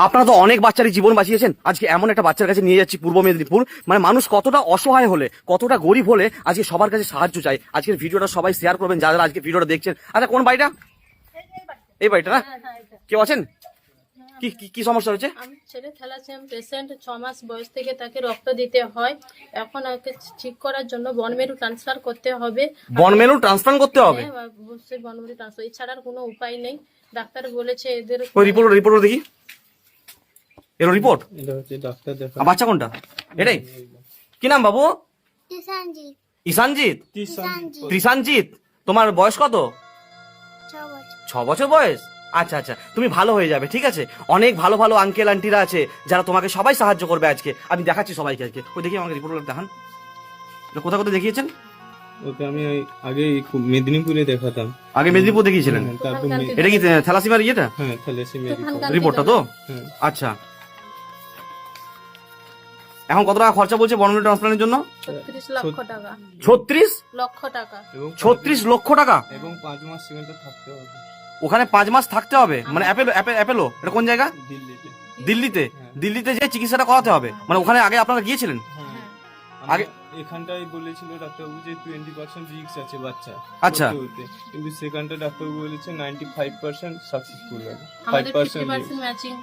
আপনারা তো অনেক বাচ্চারই জীবন বাঁচিয়েছেন। আজকে এমন একটা বাচ্চার কাছে নিয়ে যাচ্ছি পূর্ব মেদিনীপুর। মানে মানুষ কতটা অসহায় হলে কতটা গরিব হলে আজকে সবার কাছে সাহায্য চাই আজকের ভিডিওটা সবাই শেয়ার করবেন যারা আজকে ভিডিওটা দেখছেন। আচ্ছা কোন বাড়িটা? এই বাড়িটা না? কেউ আছেন? কি কি- কি সমস্যা হয়েছে? আমি ছেলে থ্যালাসেমিয়া পেশেন্ট ছ মাস বয়স থেকে তাকে রক্ত দিতে হয়। এখন ওকে ঠিক করার জন্য বনমেরু ট্রান্সফার করতে হবে। বন মেনু ট্রান্সপ্লান্ট করতে হবে? হ্যাঁ, অবশ্যই বনমেরু ট্রান্সফার এছাড়া আর কোনো উপায় নেই। ডাক্তার বলেছে এদের রিপোর্ট রিপোর্ট দেখি। এর রিপোর্ট এটা হচ্ছে ডাক্তার দেখা আর বাচ্চা কোনটা? এটাই? কি নাম বাবু? ঈশানজিৎ ত্রিশানজিৎ তোমার বয়স কত? ছ বছর। বয়স? আচ্ছা আচ্ছা তুমি ভালো হয়ে যাবে ঠিক আছে? অনেক ভালো ভালো আঙ্কেল আন্টিরা আছে যারা তোমাকে সবাই সাহায্য করবে আজকে। আমি দেখাচ্ছি সবাইকে আজকে। ওই দেখি আমাকে রিপোর্ট দেখান। এটা কোথায় কোথায় দেখিয়েছেন? ওকে আমি আগে মেদিনীপুরে দেখাতাম। আগে মেদিনীপুর দেখিয়েছিলেন? হ্যাঁ, এটা কি থ্যালাসিমার ইয়েটা? হ্যাঁ থ্যালাসেমিয়া রিপোর্ট রিপোর্টটা তো? আচ্ছা। এখন কত টাকা খরচা বলছে বর্ণ ট্রান্সপ্লান্টের জন্য? ছত্রিশ লক্ষ টাকা। ছত্রিশ? লক্ষ টাকা। এবং ছত্রিশ লক্ষ টাকা? এবং পাঁচ মাস সেখানটা থাকতে হবে। ওখানে পাঁচ মাস থাকতে হবে? মানে অ্যাপেলো অ্যাপেলো এটা কোন জায়গা? দিল্লিতে। দিল্লিতে? দিল্লিতে যে চিকিৎসাটা করাতে হবে? মানে ওখানে আগে আপনারা গিয়েছিলেন? হ্যাঁ। আগে- আগে এখানটাই বলেছিল ডাক্তারবাবু যে টোয়েন্টি পার্সেন্ট রিস্ক আছে বাচ্চা আচ্ছা। কিন্তু সেখানটা ডাক্তারবাবু বলেছে নাইনটি ফাইভ পার্সেন্ট সাকসেসফুল হবে ফাইভ পার্সেন্ট পার্সেন্ট ম্যাচিং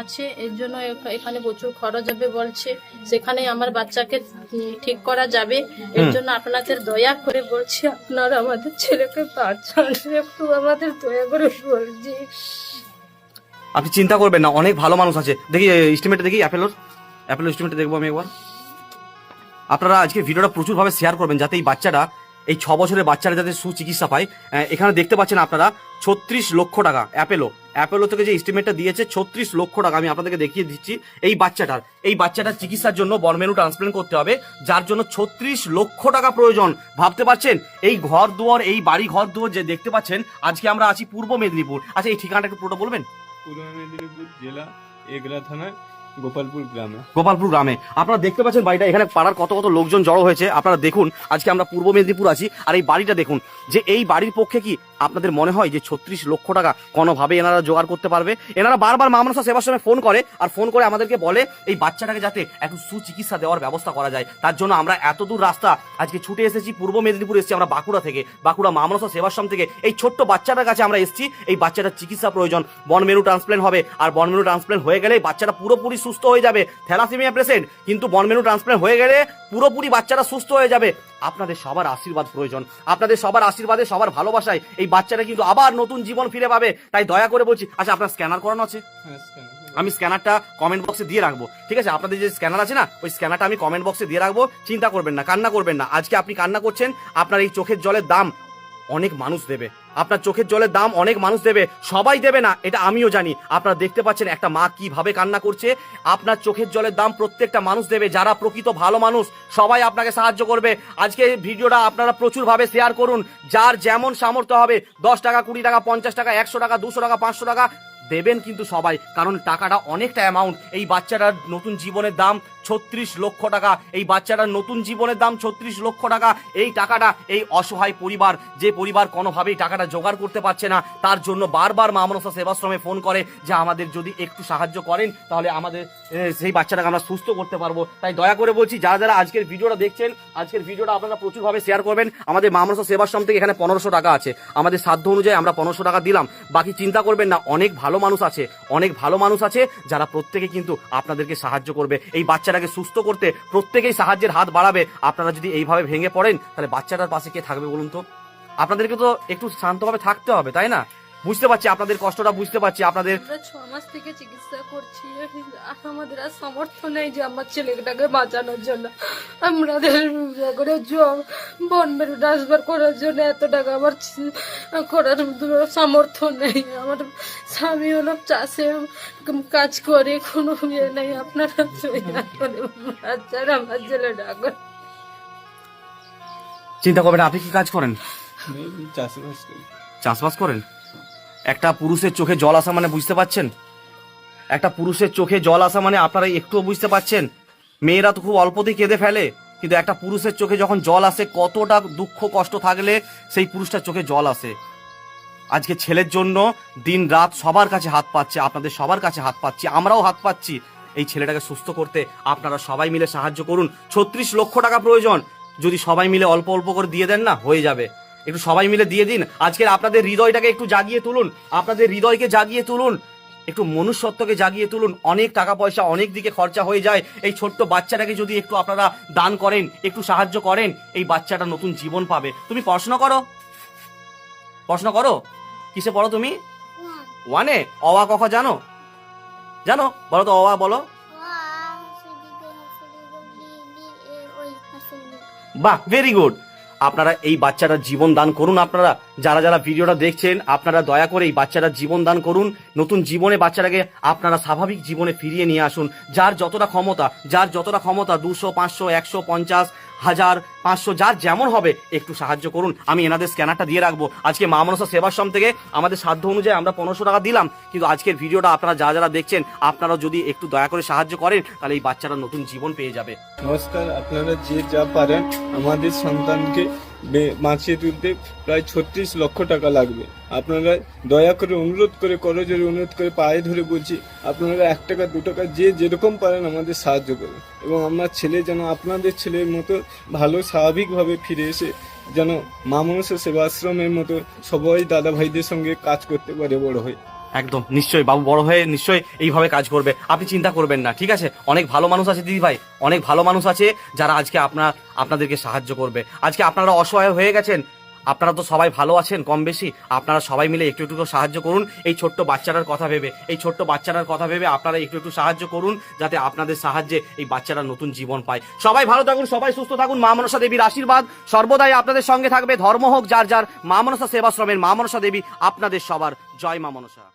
আছে এর জন্য এখানে প্রচুর খরচ হবে বলছে। সেখানে আমার বাচ্চাকে ঠিক করা যাবে। এর জন্য আপনাদের দয়া করে বলছি আপনারা আমাদের ছেলেকে বাঁচান একটু আমাদের দয়া করে বলছি। আপনি চিন্তা করবেন না অনেক ভালো মানুষ আছে। দেখি এস্টিমেটে দেখি অ্যাপেলোর অ্যাপেলো এস্টিমেটে দেখব আমি একবার। আপনারা আজকে ভিডিওটা প্রচুরভাবে শেয়ার করবেন যাতে এই বাচ্চাটা এই ছ বছরের বাচ্চারা যাতে সুচিকিৎসা পায়। এখানে দেখতে পাচ্ছেন আপনারা ছত্রিশ লক্ষ টাকা অ্যাপেলো অ্যাপেলো থেকে যে এস্টিমেটটা দিয়েছে ছত্রিশ লক্ষ টাকা আমি আপনাদেরকে দেখিয়ে দিচ্ছি। এই বাচ্চাটার এই বাচ্চাটার চিকিৎসার জন্য বর্মেনু ট্রান্সপ্লান্ট করতে হবে যার জন্য ছত্রিশ লক্ষ টাকা প্রয়োজন। ভাবতে পারছেন? এই ঘর দুয়ার এই বাড়ি ঘর দুয়ার যে দেখতে পাচ্ছেন আজকে আমরা আছি পূর্ব মেদিনীপুর। আচ্ছা এই ঠিকানাটা একটু পুরোটা বলবেন? পূর্ব মেদিনীপুর জেলা এগরা থানায় গোপালপুর গ্রামে। গোপালপুর গ্রামে। আপনারা দেখতে পাচ্ছেন বাড়িটা এখানে পাড়ার কত কত লোকজন জড়ো হয়েছে। আপনারা দেখুন আজকে আমরা পূর্ব মেদিনীপুর আছি। আর এই বাড়িটা দেখুন যে এই বাড়ির পক্ষে কি আপনাদের মনে হয় যে ছত্রিশ লক্ষ টাকা কোনোভাবে এনারা জোগাড় করতে পারবে? এনারা বারবার মামনসা সেবার সময় ফোন করে আর ফোন করে আমাদেরকে বলে এই বাচ্চাটাকে যাতে একটু সুচিকিৎসা দেওয়ার ব্যবস্থা করা যায়। তার জন্য আমরা এত দূর রাস্তা আজকে ছুটে এসেছি, পূর্ব মেদিনীপুর এসেছি আমরা বাঁকুড়া থেকে। বাঁকুড়া মামনসা সেবাশ্রম থেকে এই ছোট্ট বাচ্চাটার কাছে আমরা এসেছি। এই বাচ্চাটার চিকিৎসা প্রয়োজন। বনমেরু ট্রান্সপ্লান্ট হবে আর বনমেরু ট্রান্সপ্লান্ট হয়ে গেলে বাচ্চাটা পুরোপুরি সুস্থ হয়ে যাবে। থ্যালাসেমিয়া পেশেন্ট, কিন্তু বনমেরু ট্রান্সপ্লান্ট হয়ে গেলে পুরোপুরি বাচ্চাটা সুস্থ হয়ে যাবে। আপনাদের সবার আশীর্বাদ প্রয়োজন। আপনাদের সবার আশীর্বাদে সবার ভালোবাসায় এই বাচ্চাটা কিন্তু আবার নতুন জীবন ফিরে পাবে। তাই দয়া করে বলছি আচ্ছা আপনার স্ক্যানার করানো আছে? হ্যাঁ আমি স্ক্যানারটা কমেন্ট বক্সে দিয়ে রাখব। ঠিক আছে? আপনাদের যে স্ক্যানার আছে না ওই স্ক্যানারটা আমি কমেন্ট বক্সে দিয়ে রাখব। চিন্তা করবেন না কান্না করবেন না। আজকে আপনি কান্না করছেন আপনার এই চোখের জলের দাম অনেক মানুষ দেবে। আপনার চোখের জলের দাম অনেক মানুষ দেবে। সবাই দেবে না, এটা আমিও জানি। আপনারা দেখতে পাচ্ছেন একটা মা কীভাবে কান্না করছে। আপনার চোখের জলের দাম প্রত্যেকটা মানুষ দেবে। যারা প্রকৃত ভালো মানুষ, সবাই আপনাকে সাহায্য করবে। আজকে এই ভিডিওটা আপনারা প্রচুরভাবে শেয়ার করুন। যার যেমন সামর্থ্য হবে, দশ টাকা, কুড়ি টাকা, পঞ্চাশ টাকা, একশো টাকা, দুশো টাকা, পাঁচশো টাকা, দেবেন কিন্তু সবাই। কারণ টাকাটা অনেকটা অ্যামাউন্ট এই বাচ্চাটার নতুন জীবনের দাম ছত্রিশ লক্ষ টাকা। এই বাচ্চাটার নতুন জীবনের দাম ছত্রিশ লক্ষ টাকা। এই টাকাটা এই অসহায় পরিবার, যে পরিবার কোনোভাবেই টাকাটা জোগাড় করতে পারছে না, তার জন্য বারবার মা মামনসা সেবাশ্রমে ফোন করে যে আমাদের যদি একটু সাহায্য করেন, তাহলে আমাদের সেই বাচ্চাটাকে আমরা সুস্থ করতে পারব। তাই দয়া করে বলছি, যারা যারা আজকের ভিডিওটা দেখছেন, আজকের ভিডিওটা আপনারা প্রচুরভাবে শেয়ার করবেন। আমাদের মা মামনসা সেবাশ্রম থেকে এখানে পনেরোশো টাকা আছে। আমাদের সাধ্য অনুযায়ী আমরা পনেরোশো টাকা দিলাম। বাকি চিন্তা করবেন না, অনেক ভালো মানুষ আছে, অনেক ভালো মানুষ আছে, যারা প্রত্যেকে কিন্তু আপনাদেরকে সাহায্য করবে। এই বাচ্চাটাকে সুস্থ করতে প্রত্যেকেই সাহায্যের হাত বাড়াবে। আপনারা যদি এইভাবে ভেঙে পড়েন, তাহলে বাচ্চাটার পাশে কে থাকবে বলুন তো? আপনাদেরকে তো একটু শান্তভাবে থাকতে হবে, তাই না? বুঝতে পারছি আপনাদের কষ্টটা বুঝতে পারছি আপনাদের ছ মাস থেকে চিকিৎসা করছি আর আমাদের আর সামর্থ্য নেই যে আমার ছেলেটাকে বাঁচানোর জন্য। আমাদের করে বনমেরু ট্রান্সফার করার জন্য এত টাকা আমার করার সামর্থ্য নেই। আমার স্বামী হলো চাষে কাজ করে কোনো ইয়ে নেই। আপনারা করে বাচ্চার আমার ছেলেটাকে চিন্তা করবেন আপনি কি কাজ করেন? চাষবাস করি। চাষবাস করেন? একটা পুরুষের চোখে জল আসা মানে বুঝতে পাচ্ছেন? একটা পুরুষের চোখে জল আসা মানে আপনারা একটুও বুঝতে পাচ্ছেন? মেয়েরা তো খুব অল্পতেই কেঁদে ফেলে, কিন্তু একটা পুরুষের চোখে যখন জল আসে, কতটা দুঃখ কষ্ট থাকলে সেই পুরুষটার চোখে জল আসে? আজকে ছেলের জন্য দিন রাত সবার কাছে হাত পাচ্ছে, আপনাদের সবার কাছে হাত পাচ্ছি, আমরাও হাত পাচ্ছি। এই ছেলেটাকে সুস্থ করতে আপনারা সবাই মিলে সাহায্য করুন। ছত্রিশ লক্ষ টাকা প্রয়োজন। যদি সবাই মিলে অল্প অল্প করে দিয়ে দেন না, হয়ে যাবে। একটু সবাই মিলে দিয়ে দিন। আজকের আপনাদের হৃদয়টাকে একটু জাগিয়ে তুলুন। আপনাদের হৃদয়কে জাগিয়ে তুলুন। একটু মনুষ্যত্বকে জাগিয়ে তুলুন। অনেক টাকা পয়সা অনেক দিকে খরচা হয়ে যায়। এই ছোট্ট বাচ্চাটাকে যদি একটু আপনারা দান করেন একটু সাহায্য করেন এই বাচ্চাটা নতুন জীবন পাবে। তুমি পড়াশোনা করো? পড়াশোনা করো? কিসে পড়ো তুমি? ওয়ান অওয়া কখা জানো? জানো? বলো তো অওয়া বলো। বাহ ভেরি গুড আপনারা এই বাচ্চাটার জীবন দান করুন আপনারা। যারা যারা ভিডিওটা দেখছেন, আপনারা দয়া করে এই বাচ্চাটার জীবন দান করুন। নতুন জীবনে বাচ্চাটাকে আপনারা স্বাভাবিক জীবনে ফিরিয়ে নিয়ে আসুন। যার যতটা ক্ষমতা, যার যতটা ক্ষমতা, দুশো, পাঁচশো, একশো, পঞ্চাশ হাজার পাঁচশো যার যেমন হবে, একটু সাহায্য করুন। আমি এনাদের স্ক্যানারটা দিয়ে রাখব। আজকে মা মনসা সেবাশ্রম থেকে আমাদের সাধ্য অনুযায়ী আমরা পনেরোশো টাকা দিলাম। কিন্তু আজকের ভিডিওটা আপনারা যা যারা দেখছেন আপনারা যদি একটু দয়া করে সাহায্য করেন, তাহলে এই বাচ্চারা নতুন জীবন পেয়ে যাবে। নমস্কার, আপনারা যে যা পারেন, আমাদের সন্তানকে বাঁচিয়ে তুলতে প্রায় ছত্রিশ লক্ষ টাকা লাগবে। আপনারা দয়া করে অনুরোধ করে, করজোরে অনুরোধ করে পায়ে ধরে বলছি, আপনারা এক টাকা, দু টাকা যে যেরকম পারেন আমাদের সাহায্য করুন। এবং আমার ছেলে যেন আপনাদের ছেলের মতো ভালো স্বাভাবিকভাবে ফিরে এসে যেন মা মনসা সেবাশ্রমের মতো সবাই দাদা ভাইদের সঙ্গে কাজ করতে পারে বড় হয়ে। একদম, নিশ্চয়ই, বাবু বড় হয়ে নিশ্চয়ই এইভাবে কাজ করবে। আপনি চিন্তা করবেন না, ঠিক আছে? অনেক ভালো মানুষ আছে দিদি ভাই, অনেক ভালো মানুষ আছে যারা আজকে আপনার, আপনাদেরকে সাহায্য করবে। আজকে আপনারা অসহায় হয়ে গেছেন, আপনারা তো সবাই ভালো আছেন কম বেশি, আপনারা সবাই মিলে একটু একটু সাহায্য করুন, এই ছোট্ট বাচ্চাটার কথা ভেবে, এই ছোট্ট বাচ্চাটার কথা ভেবে আপনারা একটু একটু সাহায্য করুন, যাতে আপনাদের সাহায্যে এই বাচ্চারা নতুন জীবন পায়। সবাই ভালো থাকুন, সবাই সুস্থ থাকুন, মা মনসা দেবীর আশীর্বাদ। সর্বদাই আপনাদের সঙ্গে থাকবে ধর্ম হোক, যার যার মা মনসা সেবাশ্রমের মা মনসা দেবী, আপনাদের সবার জয় মা মনসা।